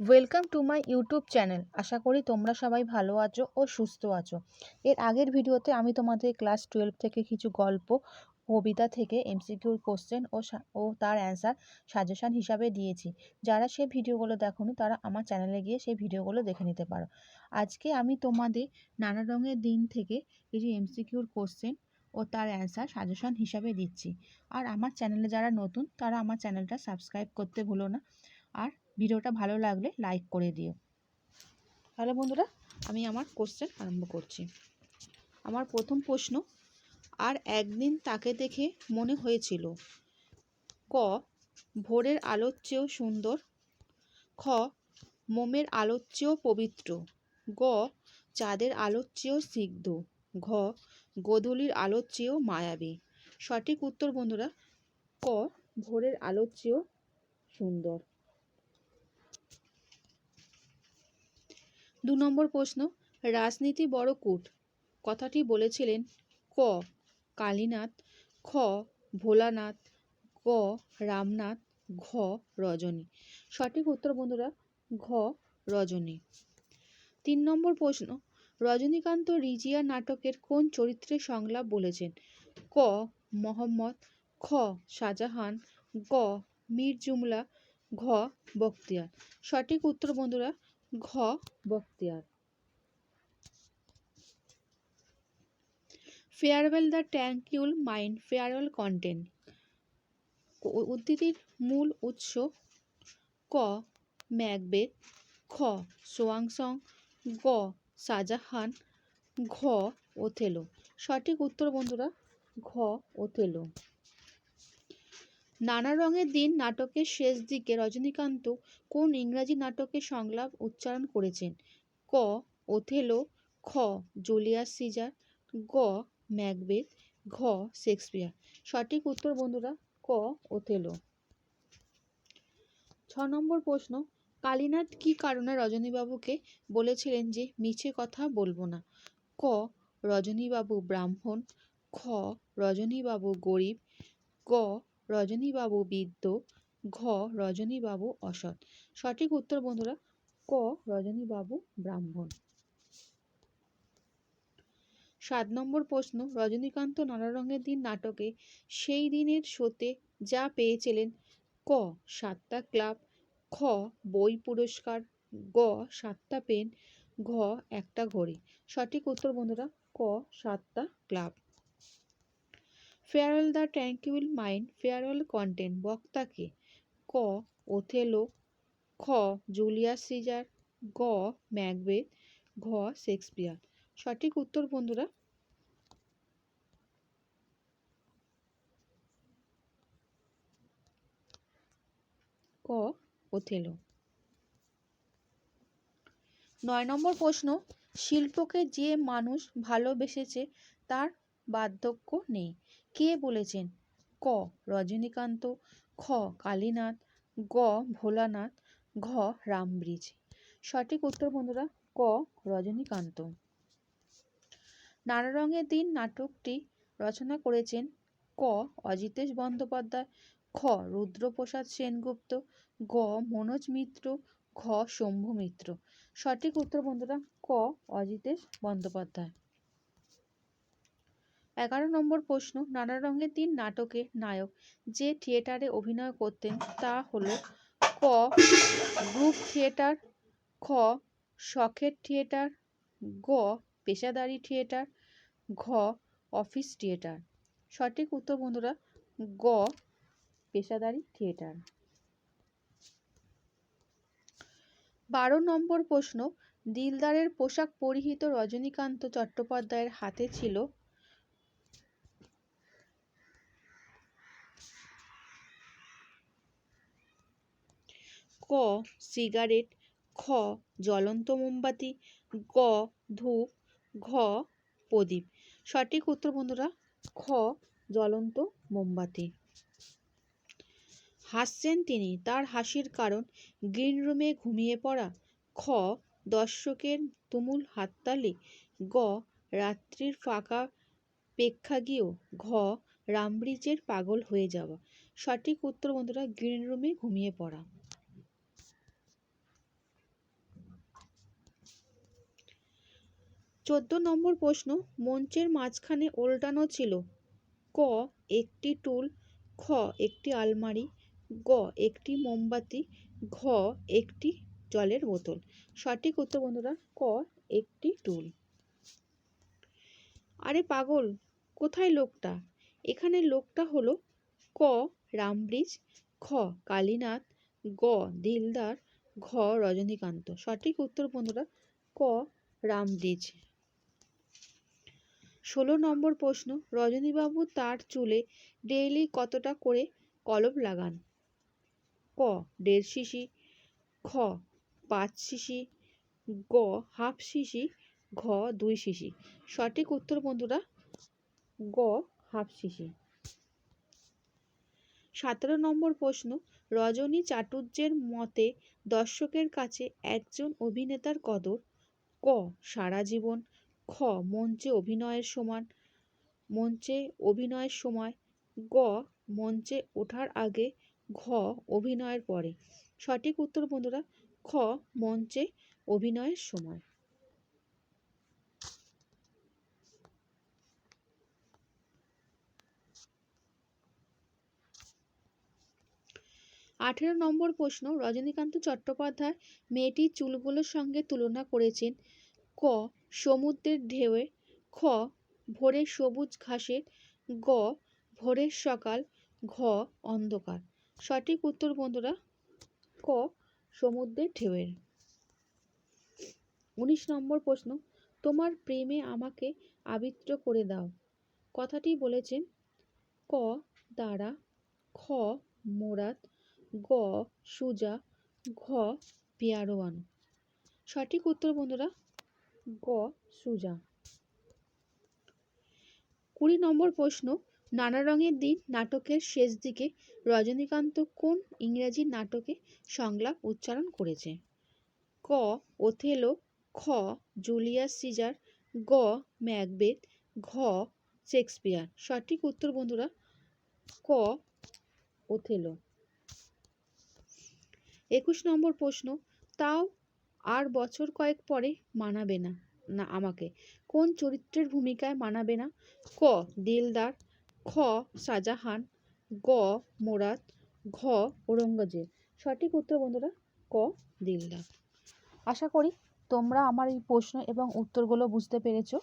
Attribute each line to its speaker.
Speaker 1: Welcome to my YouTube channel আশা করি তোমরা সবাই ভালো আছো ও সুস্থ আছো। এর আগের ভিডিওতে আমি তোমাদের ক্লাস টুয়েলভ থেকে কিছু গল্প, কবিতা থেকে এমসিকিউর কোশ্চেন ও ও তার অ্যান্সার সাজেশান হিসাবে দিয়েছি। যারা সেই ভিডিওগুলো দেখোনি, তারা আমার চ্যানেলে গিয়ে সেই ভিডিওগুলো দেখে নিতে পারো। আজকে আমি তোমাদের নানা রঙের দিন থেকে কিছু এমসিকিউর কোশ্চেন ও তার অ্যান্সার সাজেশান হিসাবে দিচ্ছি। আর আমার চ্যানেলে যারা নতুন, তারা আমার চ্যানেলটা সাবস্ক্রাইব করতে ভুলো না। আর ভিডিওটা ভালো লাগলে লাইক করে দিও। তাহলে বন্ধুরা, আমি আমার কোশ্চেন আরম্ভ করছি। আমার প্রথম প্রশ্ন, আর একদিন তাকে দেখে মনে হয়েছিল, ক, ভোরের আলোর চেয়েও সুন্দর, খ, মোমের আলোর চেয়েও পবিত্র, গ, চাঁদের আলোর চেয়েও সিগ্ধ ঘ গোধূলির আলোর চেয়েও মায়াবী। সঠিক উত্তর বন্ধুরা, ক, ভোরের আলোর চেয়েও সুন্দর। দু নম্বর প্রশ্ন, রাজনীতি বড় কূট। কথাটি বলেছিলেন ক, কালীনাথ, খ, ভোলানাথ, গ, রামনাথ, ঘ, রজনী। সঠিক উত্তর বন্ধুরা, ঘ, রজনী। তিন নম্বর প্রশ্ন, রজনীকান্ত রিজিয়া নাটকের কোন চরিত্রের সংলাপ বলেছেন? ক, মোহাম্মদ, খ, শাহজাহান, গ, মীর জুমলা, ঘ, বখতিয়ার। সঠিক উত্তর বন্ধুরা ঘ Bakhtiyar. Farewell the tranquil mind farewell content. উদ্ধৃতির মূল উৎস ক ম্যাকবেথ খ সোয়াংসং গ শাহজাহান ঘ ওথেলো। সঠিক উত্তর বন্ধুরা ঘ ওথেলো। নানা রঙের দিন নাটকের শেষ দিকে রজনীকান্ত কোন ইংরাজি নাটকের সংলাপ উচ্চারণ করেছেন? ক. ওথেলো, খ. জুলিয়াস সিজার, গ. ম্যাকবেথ, ঘ. শেক্সপিয়ার। সঠিক উত্তর বন্ধুরা, ক. ওথেলো। ছ নম্বর প্রশ্ন, কালীনাথ কি কারণে রজনীবাবুকে বলেছিলেন যে মিছে কথা বলব না? ক. রজনীবাবু ব্রাহ্মণ, খ. রজনীবাবু গরিব, গ. রজনীবাবু বিদ্য, ঘ, রজনীবাবু অসৎ। সঠিক উত্তর বন্ধুরা, ক, রজনীবাবু ব্রাহ্মণ। সাত নম্বর প্রশ্ন, রজনীকান্ত নানা রঙের দিন নাটকে সেই দিনের শোতে যা পেয়েছিলেন, ক, সাতটা ক্লাব, খ, বই পুরস্কার, গ, সাতটা পেন, ঘ, একটা ঘড়ি। সঠিক উত্তর বন্ধুরা, ক, সাতটা club. Farewell the tranquil mind farewell content বক্তাকে ক, ওথেলো। খ, জুলিয়াস সিজার। গ, ম্যাকবেথ। ঘ, শেক্সপিয়ার। সঠিক উত্তর, বন্ধুরা? ক, ওথেলো। নয় নম্বর প্রশ্ন, শিল্পকে যে মানুষ ভালোবেসেছে তার বার্ধক্য নেই। কে বলেছেন? ক. রজনীকান্ত, খ. কালীনাথ, গ. ভোলানাথ, ঘ. রামব্রিজ। সঠিক উত্তর বন্ধুরা, ক. রজনীকান্ত। নানা রঙের দিন নাটকটি রচনা করেছেন ক. অজিতেশ বন্দ্যোপাধ্যায়, খ. রুদ্রপ্রসাদ সেনগুপ্ত, গ. মনোজ মিত্র, ঘ. শম্ভু মিত্র। সঠিক উত্তর বন্ধুরা, ক. অজিতেশ বন্দ্যোপাধ্যায়। এগারো নম্বর প্রশ্ন, নানা রঙের দিন নাটকে নায়ক যে থিয়েটারে অভিনয় করতেন তা হলো ক, গ্রুপ থিয়েটার, খ, শখের থিয়েটার, গ, পেশাদারি থিয়েটার, ঘ, অফিস থিয়েটার। সঠিক উত্তর বন্ধুরা, গ, পেশাদারি থিয়েটার। বারো নম্বর প্রশ্ন, দিলদারের পোশাক পরিহিত রজনীকান্ত চট্টোপাধ্যায়ের হাতে ছিল ক, সিগারেট, খ, জ্বলন্ত মোমবাতি, গ, ধূপ, ঘ, প্রদীপ। সঠিক উত্তর বন্ধুরা, খ, জ্বলন্ত মোমবাতি। হাসছেন তিনি, তার হাসির কারণ, গ্রিন রুমে ঘুমিয়ে পড়া। খ, দর্শকের তুমুল হাততালি। গ, রাত্রির ফাঁকা প্রেক্ষাগৃহ। ঘ, রামব্রিজের পাগল হয়ে যাওয়া। সঠিক উত্তর বন্ধুরা, গ্রিন রুমে ঘুমিয়ে পড়া। চোদ্দ নম্বর প্রশ্ন মঞ্চের মাঝখানে ওল্টানো ছিল। ক, একটি টুল, খ, একটি আলমারি, গ, একটি মোমবাতি, ঘ, একটি জলের বোতল। সঠিক উত্তর বন্ধুরা, ক, একটি টুল। আরে পাগল, কোথায় লোকটা? এখানে লোকটা হলো ক, রামব্রিজ, খ, কালীনাথ, গ, দিলদার, ঘ, রজনীকান্ত। সঠিক উত্তর বন্ধুরা, ক, রামব্রিজ। ষোলো নম্বর প্রশ্ন, রজনীবাবু তার চুলে ডেইলি কতটা করে কলম লাগান? ক, দেড় শিশি, খ, পাঁচ শিশি, গ, হাফ শিশি, ঘ, দুই শিশি। সঠিক উত্তর বন্ধুরা, গ, হাফ শিশি। সতেরো নম্বর প্রশ্ন, রজনী চাটুর্যের মতে দর্শকের কাছে একজন অভিনেতার কদর? ক, সারা জীবন। খ, মঞ্চে অভিনয়ের সমান, মঞ্চে অভিনয়ের সময়, গ, মঞ্চে ওঠার আগে, ঘ, অভিনয়ের পরে। সঠিক উত্তর বন্ধুরা, খ, মঞ্চে অভিনয়ের সময়। আঠেরো নম্বর প্রশ্ন, রজনীকান্ত চট্টোপাধ্যায় মেয়েটির চুলগুলোর সঙ্গে তুলনা করেছেন। ক সমুদ্রের ঢেউয়ে খ ভোরের সবুজ ঘাসের গ ভোরের সকাল, ঘ, অন্ধকার। সঠিক উত্তর বন্ধুরা, ক, সমুদ্রের ঢেউয়ের। উনিশ নম্বর প্রশ্ন, তোমার প্রেমে আমাকে আবিত্র করে দাও। কথাটি বলেছেন, ক দ্বারা খ, মোরাদ, গ, সুজা, ঘ, পিয়ারোয়ান। সঠিক উত্তর বন্ধুরা গ, সুজা। কুড়ি নম্বর প্রশ্ন, নানা রঙের দিন নাটকের শেষ দিকে রজনীকান্ত কোন ইংরেজি নাটকে সংলাপ উচ্চারণ করেছে? ক, ওথেলো, খ, জুলিয়াস সিজার, গ, ম্যাকবেথ, ঘ, শেক্সপিয়ার। সঠিক উত্তর বন্ধুরা, ক, ওথেলো। একুশ নম্বর প্রশ্ন, তাও আর বছর কয়েক পরে মানাবে না না আমাকে। কোন চরিত্রের ভূমিকায় মানাবে না? ক, দিলদার। খ, শাহজাহান। গ, মোরাদ। ঘ, ঔরঙ্গজেব। সঠিক উত্তর বন্ধুরা, ক, দিলদার। আশা করি তোমরা আমার এই প্রশ্ন এবং উত্তরগুলো বুঝতে পেরেছ।